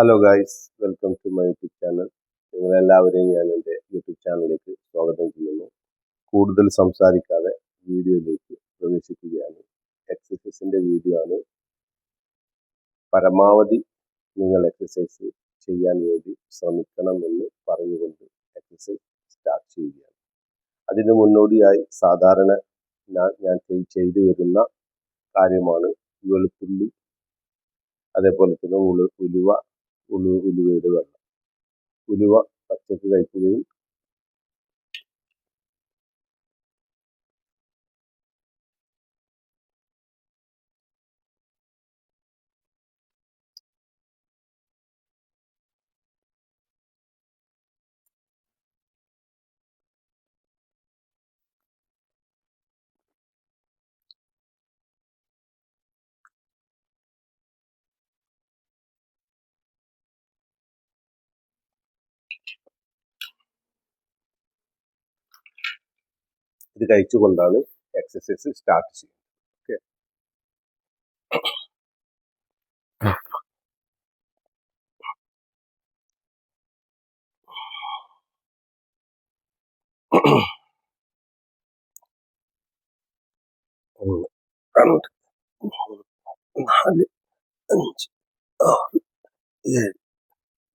Hello guys welcome to my YouTube channel നിങ്ങളെല്ലാവരെയും ഞാൻ എന്റെ യൂട്യൂബ് ചാനലിലേക്ക് സ്വാഗതം ചെയ്യുന്നു. കൂടുതൽ സംസാരിക്കാതെ വീഡിയോയിലേക്ക് പ്രവേശിക്കുകയാണ്. എക്സസൈസിന്റെ വീഡിയോ ആണ്. പരമാവധി നിങ്ങൾ എക്സസൈസ് ചെയ്യാൻ വേണ്ടി ശ്രമിക്കണം എന്ന് പറഞ്ഞുകൊണ്ട് എക്സസൈസ് സ്റ്റാർട്ട് ചെയ്യുകയാണ്. അതിന് മുന്നോടിയായി സാധാരണ ഞാൻ ചെയ്തു വരുന്ന കാര്യമാണ് വെളുത്തുള്ളി അതേപോലെ തന്നെ ഉലുവ ഉലു ഉലുവയുടെ വെള്ളം. ഉലുവ പച്ചക്ക് കഴിക്കുകയും ഇത് കഴിച്ചുകൊണ്ടാണ് എക്സസൈസ് സ്റ്റാർട്ട് ചെയ്യുന്നത് ഓക്കെ ഒന്ന് രണ്ട് മൂന്ന് നാല് അഞ്ച് ആറ് ഏഴ്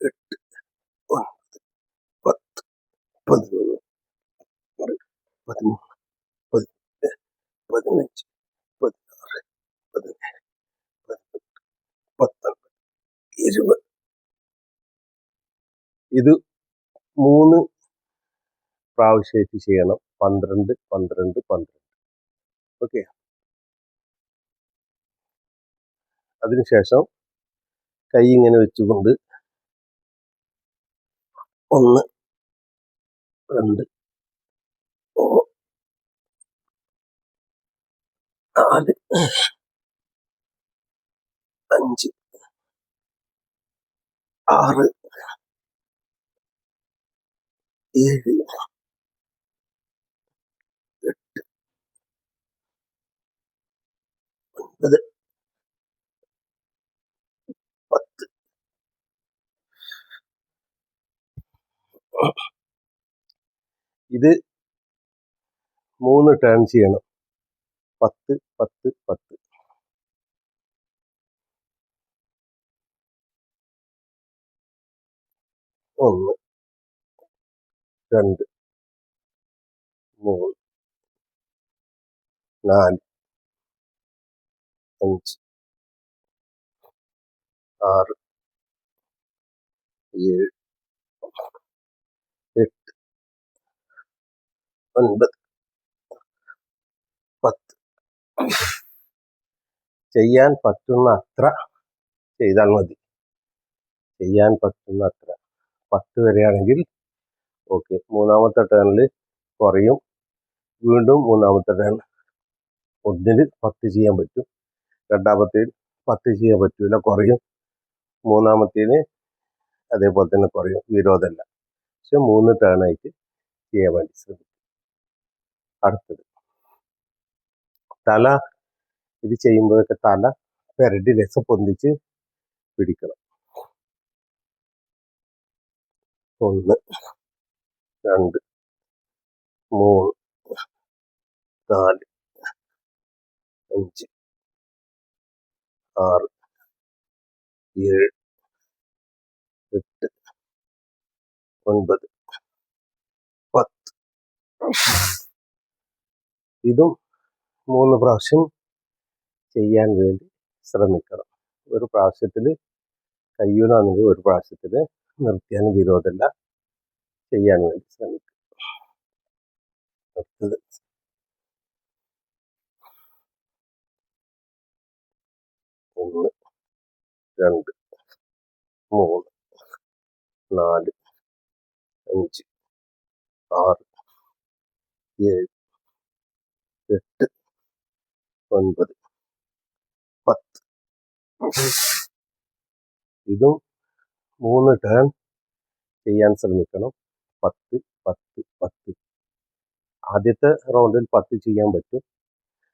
എട്ട് ഒൻപത് പത്ത് പതിനൊന്ന് പതിമൂന്ന് പതിനെട്ട് പതിനഞ്ച് പതിനാറ് പതിനേഴ് പത്തൊൻപത് ഇരുപത് ഇത് മൂന്ന് പ്രാവശ്യമായിട്ട് ചെയ്യണം പന്ത്രണ്ട് പന്ത്രണ്ട് പന്ത്രണ്ട് ഓക്കെ അതിനുശേഷം കൈ ഇങ്ങനെ വെച്ചുകൊണ്ട് ഒന്ന് രണ്ട് നാല്. അഞ്ച്. ആറ്. ഏഴ്. എട്ട്. ഒൻപത്. പത്ത്. ഇത് മൂന്ന് ടേൺ ചെയ്യണം. പത്ത് പത്ത് പത്ത്. ഒന്ന് രണ്ട് മൂന്ന് നാല് അഞ്ച് ആറ് ഏഴ് എട്ട് ഒൻപത്. ചെയ്യാൻ പറ്റുന്ന അത്ര ചെയ്താൽ മതി. ചെയ്യാൻ പറ്റുന്ന അത്ര പത്ത് വരെയാണെങ്കിൽ ഓക്കെ. മൂന്നാമത്തെ ടേണിൽ കുറയും. വീണ്ടും മൂന്നാമത്തെ ടേൺ ഒന്നിൽ പത്ത് ചെയ്യാൻ പറ്റും. രണ്ടാമത്തേൽ പത്ത് ചെയ്യാൻ പറ്റൂല കുറയും. മൂന്നാമത്തേന് അതേപോലെ തന്നെ കുറയും. വിരോധമല്ല. പക്ഷെ മൂന്ന് ടേണായിട്ട് ചെയ്യാൻ വേണ്ടി ശ്രമിക്കും. അടുത്തത്. തല ഇത് ചെയ്യുമ്പോഴൊക്കെ തല പെരടി രസം പൊന്തിച്ച് പിടിക്കണം. ഒന്ന് രണ്ട് മൂന്ന് നാല് അഞ്ച് ആറ് ഏഴ് എട്ട് ഒൻപത് പത്ത്. ഇതും മൂന്ന് പ്രാവശ്യം ചെയ്യാൻ വേണ്ടി ശ്രമിക്കണം. ഒരു പ്രാവശ്യത്തിൽ കഴിയൂലാണെങ്കിൽ ഒരു പ്രാവശ്യത്തിൽ നിർത്തിയാൻ വിരോധമല്ല. ചെയ്യാൻ വേണ്ടി ശ്രമിക്കുക അടുത്തത്. ഒന്ന് രണ്ട് മൂന്ന് നാല് അഞ്ച് ആറ് ഏഴ് എട്ട് ഒൻപത്. പത്ത്. ഇതും മൂന്ന് ടേൺ ചെയ്യാൻ ശ്രമിക്കണം. പത്ത് പത്ത് പത്ത്. ആദ്യത്തെ റൗണ്ടിൽ പത്ത് ചെയ്യാൻ പറ്റും.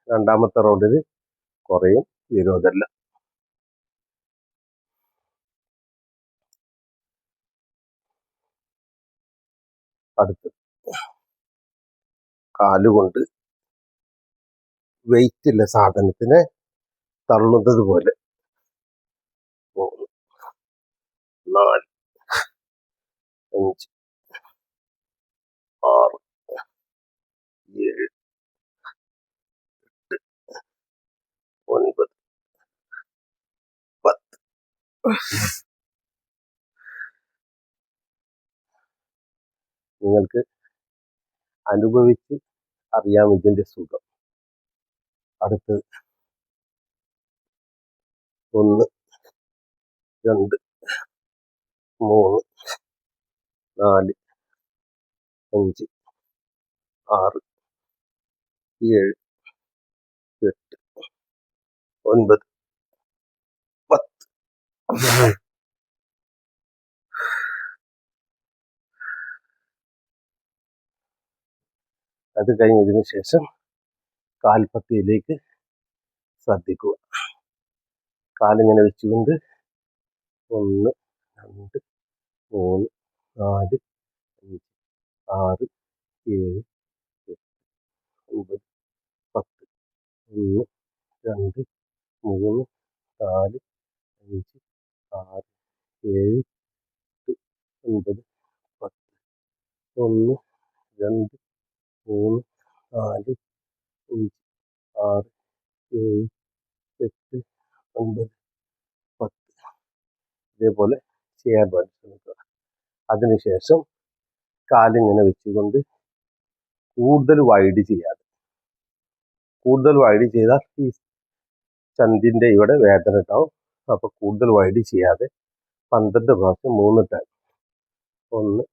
രണ്ടാമത്തെ റൗണ്ടിൽ കുറയും വിരോധമല്ല അടുത്ത് കാലുകൊണ്ട് വെയിറ്റ് ഉള്ള സാധനത്തിനെ തള്ളുന്നത് പോലെ. നാല്. അഞ്ച്. ആറ്. ഏഴ്. എട്ട്. ഒൻപത്. പത്ത്. നിങ്ങൾക്ക് അനുഭവിച്ച് അറിയാം ഇതിന്റെ സുഖം. അടുത്ത് ഒന്ന് രണ്ട് മൂന്ന് നാല് അഞ്ച് ആറ് ഏഴ് എട്ട് ഒൻപത് പത്ത്. അത് കഴിഞ്ഞതിന് ശേഷം കാൽപ്പത്തിയിലേക്ക് ശ്രദ്ധിക്കുക. കാലിങ്ങനെ വെച്ചുകൊണ്ട് ഒന്ന് രണ്ട് മൂന്ന് നാല് അഞ്ച് ആറ് ഏഴ് എട്ട് ഒമ്പത് പത്ത് ഒന്ന് രണ്ട് മൂന്ന് നാല് അഞ്ച് ആറ് ഏഴ് എട്ട് ഒമ്പത് പത്ത് ഒന്ന് രണ്ട് മൂന്ന് നാല് അഞ്ച് ആറ് ഏഴ് എട്ട് ഒമ്പത് പത്ത് ഇതേപോലെ ചെയ്യാൻ വേണ്ടി ശ്രമിക്കുക അതിനുശേഷം കാലിങ്ങനെ വെച്ചുകൊണ്ട് കൂടുതൽ വൈഡ് ചെയ്യാതെ. കൂടുതൽ വൈഡ് ചെയ്താൽ ഈ ചന്തിന്റെ ഇവിടെ വേദന ഉണ്ടാവും. അപ്പോൾ കൂടുതൽ വൈഡ് ചെയ്യാതെ പന്ത്രണ്ട് പ്രാവശ്യം മൂന്ന് ടൈം ഒന്ന്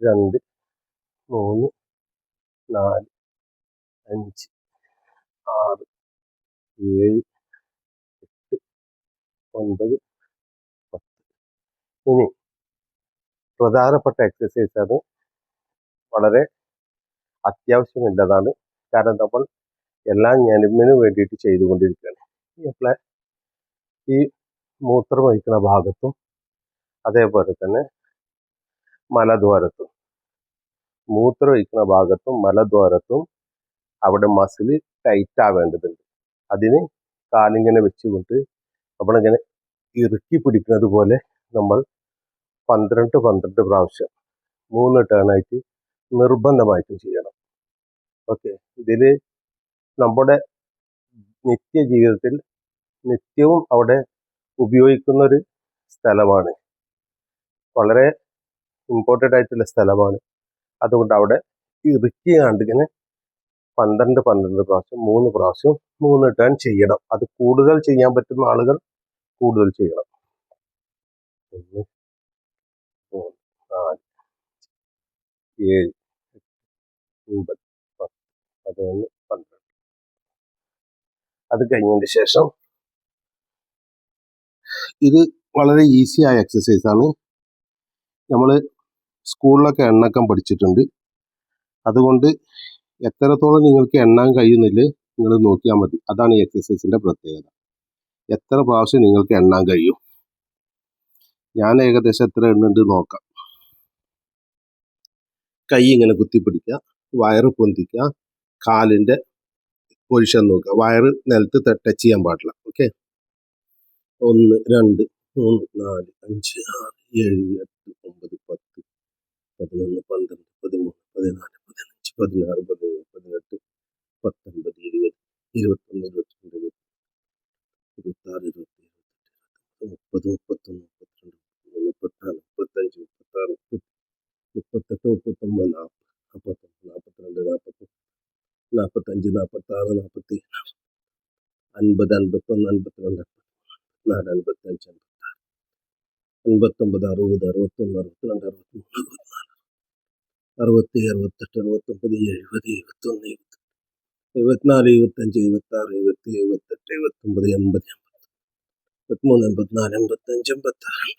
രണ്ട് മൂന്ന് നാല് അഞ്ച് ആറ് ഏഴ് എട്ട് ഒൻപത് പത്ത് ഇനി പ്രധാനപ്പെട്ട എക്സസൈസാണ് വളരെ അത്യാവശ്യമില്ലതാണ്. കാരണം നമ്മൾ എല്ലാം ഞെരുമ്മിന് വേണ്ടിയിട്ട് ചെയ്തുകൊണ്ടിരിക്കുകയാണ്. നമ്മളെ ഈ മൂത്രം വഹിക്കുന്ന ഭാഗത്തും അതേപോലെ തന്നെ മലദ്വാരത്തും. മൂത്രം ഒഴിക്കുന്ന ഭാഗത്തും മലദ്വാരത്തും അവിടെ മസിൽ ടൈറ്റ് ആവേണ്ടതുണ്ട്. അതിന് കാലിങ്ങനെ വെച്ചുകൊണ്ട് നമ്മളിങ്ങനെ ഇറുക്കി പിടിക്കുന്നത് പോലെ നമ്മൾ പന്ത്രണ്ട് പന്ത്രണ്ട് പ്രാവശ്യം മൂന്ന് ടേണായിട്ട് നിർബന്ധമായിട്ടും ചെയ്യണം. ഓക്കെ ഇതിൽ നമ്മുടെ നിത്യ ജീവിതത്തിൽ നിത്യവും അവിടെ ഉപയോഗിക്കുന്ന ഒരു സ്ഥലമാണ്. വളരെ ഇമ്പോർട്ടന്റ് ആയിട്ടുള്ള സ്ഥലമാണ്. അതുകൊണ്ട് അവിടെ ഇറുക്കിയാണ്ട് ഇങ്ങനെ പന്ത്രണ്ട് പന്ത്രണ്ട് പ്രാവശ്യം മൂന്ന് പ്രാവശ്യം മൂന്ന് ടേൺ ചെയ്യണം. അത് കൂടുതൽ ചെയ്യാൻ പറ്റുന്ന ആളുകൾ കൂടുതൽ ചെയ്യണം. ഒന്ന് മൂന്ന് നാല് ഏഴ് ഒമ്പത് പത്ത് പതിനൊന്ന് പന്ത്രണ്ട്. അത് കഴിഞ്ഞതിന് ശേഷം ഇത് വളരെ ഈസി ആയ എക്സസൈസ് ആണ്. നമ്മൾ സ്കൂളിലൊക്കെ എണ്ണക്കം പഠിച്ചിട്ടുണ്ട്. അതുകൊണ്ട് എത്രത്തോളം നിങ്ങൾക്ക് എണ്ണാൻ കഴിയുന്നില്ല നിങ്ങൾ നോക്കിയാൽ മതി. അതാണ് ഈ എക്സസൈസിന്റെ പ്രത്യേകത. എത്ര പ്രാവശ്യം നിങ്ങൾക്ക് എണ്ണാൻ കഴിയും? ഞാൻ ഏകദേശം എത്ര എണ്ണുണ്ട് നോക്കാം. കൈ ഇങ്ങനെ കുത്തിപ്പിടിക്കുക വയറ് പൊന്തിക്കുക കാലിന്റെ പൊസിഷൻ നോക്കുക. വയറ് നിലത്ത് ടച്ച് ചെയ്യാൻ പാടില്ല. ഓക്കെ? ഒന്ന് രണ്ട് മൂന്ന് നാല് അഞ്ച് ആറ് ഏഴ് എട്ട് ഒമ്പത് പത്ത് പതിനൊന്ന് പന്ത്രണ്ട് പതിമൂന്ന് പതിനാല് പതിനഞ്ച് പതിനാറ് പതിനേഴ് പതിനെട്ട് പത്തൊൻപത് ഇരുപത് ഇരുപത്തൊന്ന് ഇരുപത്തിരണ്ട് ഇരുപത്തി ഇരുപത്താറ് ഇരുപത്തി മുപ്പത് മുപ്പത്തൊന്ന് മുപ്പത്തിരണ്ട് മുപ്പത്തിനാല് മുപ്പത്തഞ്ച് മുപ്പത്താറ് മുപ്പത്തി മുപ്പത്തെട്ട് മുപ്പത്തൊമ്പത് നാൽപ്പത് നാൽപ്പത്തൊന്ന് നാൽപ്പത്തിരണ്ട് നാൽപ്പത്തി നാൽപ്പത്തഞ്ച് നാൽപ്പത്താറ് നാൽപ്പത്തി അൻപത് അൻപത്തൊന്ന് അൻപത്തിരണ്ട് നാല് അൻപത്തഞ്ച് അൻപത്താറ് അൻപത്തൊമ്പത് അറുപത് അറുപത്തൊന്ന് അറുപത്തിരണ്ട് അറുപത്തിമൂന്ന് അറുപത്തിനാല് അറുപത്തി അറുപത്തെട്ട് അറുപത്തൊമ്പത് എഴുപത് എഴുപത്തൊന്ന് എഴുപത്തി എഴുപത്തിനാല് എഴുപത്തഞ്ച് എഴുപത്താറ് എഴുപത്തി എഴുപത്തെട്ട് എഴുപത്തൊമ്പത് എൺപത് എൺപത്തിമൂന്ന് എൺപത്തിനാല് എൺപത്തഞ്ച് എൺപത്താറ്.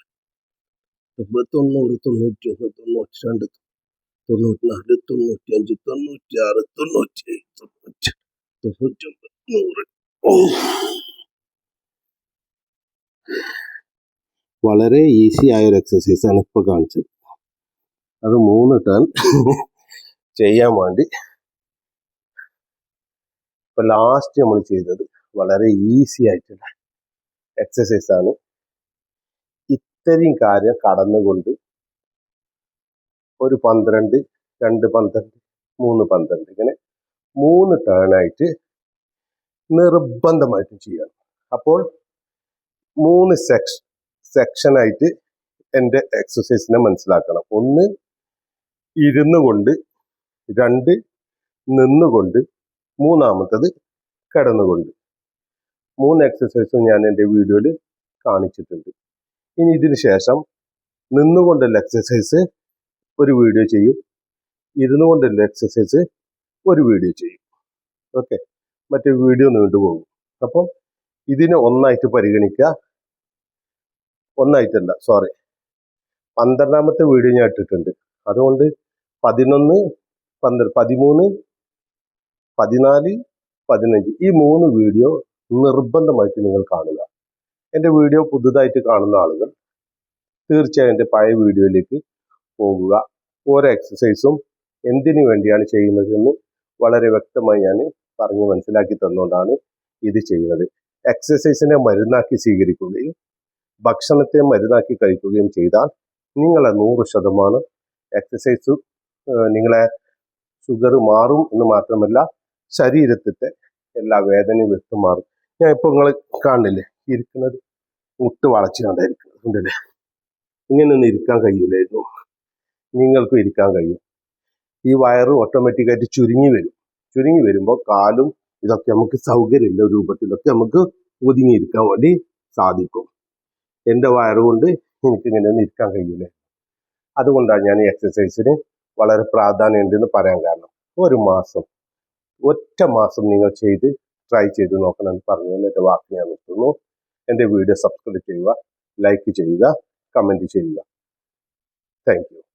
എൺപത്തൊന്നൂറ് തൊണ്ണൂറ്റി ഒന്ന് തൊണ്ണൂറ്റി രണ്ട് തൊണ്ണൂറ്റിനാല് തൊണ്ണൂറ്റിയഞ്ച് തൊണ്ണൂറ്റിയാറ് തൊണ്ണൂറ്റി തൊണ്ണൂറ്റി തൊണ്ണൂറ്റൊമ്പത് നൂറ്. വളരെ ഈസി ആയ ഒരു എക്സസൈസ് ആണ് ഇപ്പോൾ കാണിച്ചത്. അത് മൂന്ന് ടേൺ ചെയ്യാൻ വേണ്ടി. ഇപ്പൊ ലാസ്റ്റ് നമ്മൾ ചെയ്തത് വളരെ ഈസി ആയിട്ടുള്ള എക്സസൈസ് ആണ്. ഇത്രയും കാര്യം കടന്നുകൊണ്ട് ഒരു പന്ത്രണ്ട് രണ്ട് പന്ത്രണ്ട് മൂന്ന് പന്ത്രണ്ട് ഇങ്ങനെ മൂന്ന് ടേൺ ആയിട്ട് നിർബന്ധമായിട്ടും ചെയ്യണം. അപ്പോൾ മൂന്ന് സെക്ഷൻ സെക്ഷനായിട്ട് എന്റെ എക്സസൈസിനെ മനസ്സിലാക്കണം. ഒന്ന് ഇരുന്നു കൊണ്ട് രണ്ട് നിന്നുകൊണ്ട് മൂന്നാമത്തത് കിടന്നുകൊണ്ട് മൂന്ന് എക്സസൈസും ഞാൻ എന്റെ വീഡിയോയിൽ കാണിച്ചിട്ടുണ്ട്. ഇനി ഇതിന് ശേഷം നിന്നുകൊണ്ടുള്ള എക്സസൈസ് ഒരു വീഡിയോ ചെയ്യും. ഇരുന്നു കൊണ്ടുള്ള എക്സസൈസ് ഒരു വീഡിയോ ചെയ്യും. ഓക്കെ മറ്റേ വീഡിയോ നീണ്ടുപോകും അപ്പം ഇതിനെ ഒന്നായിട്ട് പരിഗണിക്കുക. ഒന്നായിട്ടല്ല സോറി പന്ത്രണ്ടാമത്തെ വീഡിയോ ഞാൻ ഇട്ടിട്ടുണ്ട്. അതുകൊണ്ട് പതിനൊന്ന് പന്ത്രണ്ട് പതിമൂന്ന് പതിനാല് പതിനഞ്ച്. ഈ മൂന്ന് വീഡിയോ നിർബന്ധമായിട്ട് നിങ്ങൾ കാണുക. എന്റെ വീഡിയോ പുതുതായിട്ട് കാണുന്ന ആളുകൾ തീർച്ചയായും എന്റെ പഴയ വീഡിയോയിലേക്ക് പോകുക. ഓരോ എക്സസൈസും എന്തിനു വേണ്ടിയാണ് ചെയ്യുന്നതെന്ന് വളരെ വ്യക്തമായി ഞാൻ പറഞ്ഞ് മനസ്സിലാക്കി തന്നുകൊണ്ടാണ് ഇത് ചെയ്യുന്നത്. എക്സസൈസിനെ മരുന്നാക്കി സ്വീകരിക്കുകയും ഭക്ഷണത്തെ മരുന്നാക്കി കഴിക്കുകയും ചെയ്താൽ നിങ്ങളെ നൂറ് ശതമാനം എക്സസൈസ് നിങ്ങളെ ഷുഗർ മാറും എന്ന് മാത്രമല്ല ശരീരത്തിന്റെ എല്ലാ വേദനയും വ്യക്തം മാറും ഞാൻ ഇപ്പോൾ നിങ്ങൾ കാണില്ലേ? ഇരിക്കുന്നത് മുട്ട് വളച്ച് കണ്ടായിരിക്കുന്നത് ഉണ്ടല്ലേ ഇങ്ങനെ ഒന്നും ഇരിക്കാൻ കഴിയില്ലായിരുന്നു. നിങ്ങൾക്കും ഇരിക്കാൻ കഴിയും. ഈ വയറ് ഓട്ടോമാറ്റിക്കായിട്ട് ചുരുങ്ങി വരും. ചുരുങ്ങി വരുമ്പോൾ കാലും ഇതൊക്കെ നമുക്ക് സൗകര്യമില്ല രൂപത്തിലൊക്കെ നമുക്ക് ഒതുങ്ങിയിരിക്കാൻ വേണ്ടി സാധിക്കും. എന്റെ വയറുകൊണ്ട് എനിക്ക് ഇങ്ങനെ ഒന്നും ഇരിക്കാൻ കഴിയില്ല അതുകൊണ്ടാണ് ഞാൻ ഈ എക്സസൈസിന് വളരെ പ്രാധാന്യമുണ്ടെന്ന് പറയാൻ കാരണം ഒരു മാസം ഒറ്റ മാസം നിങ്ങൾ ചെയ്ത് ട്രൈ ചെയ്ത് നോക്കണം എന്ന് പറഞ്ഞു എന്റെ വാക്ക് ഞാൻ നിർത്തുന്നു. എന്റെ വീഡിയോ സബ്സ്ക്രൈബ് ചെയ്യുക ലൈക്ക് ചെയ്യുക കമന്റ് ചെയ്യുക. താങ്ക്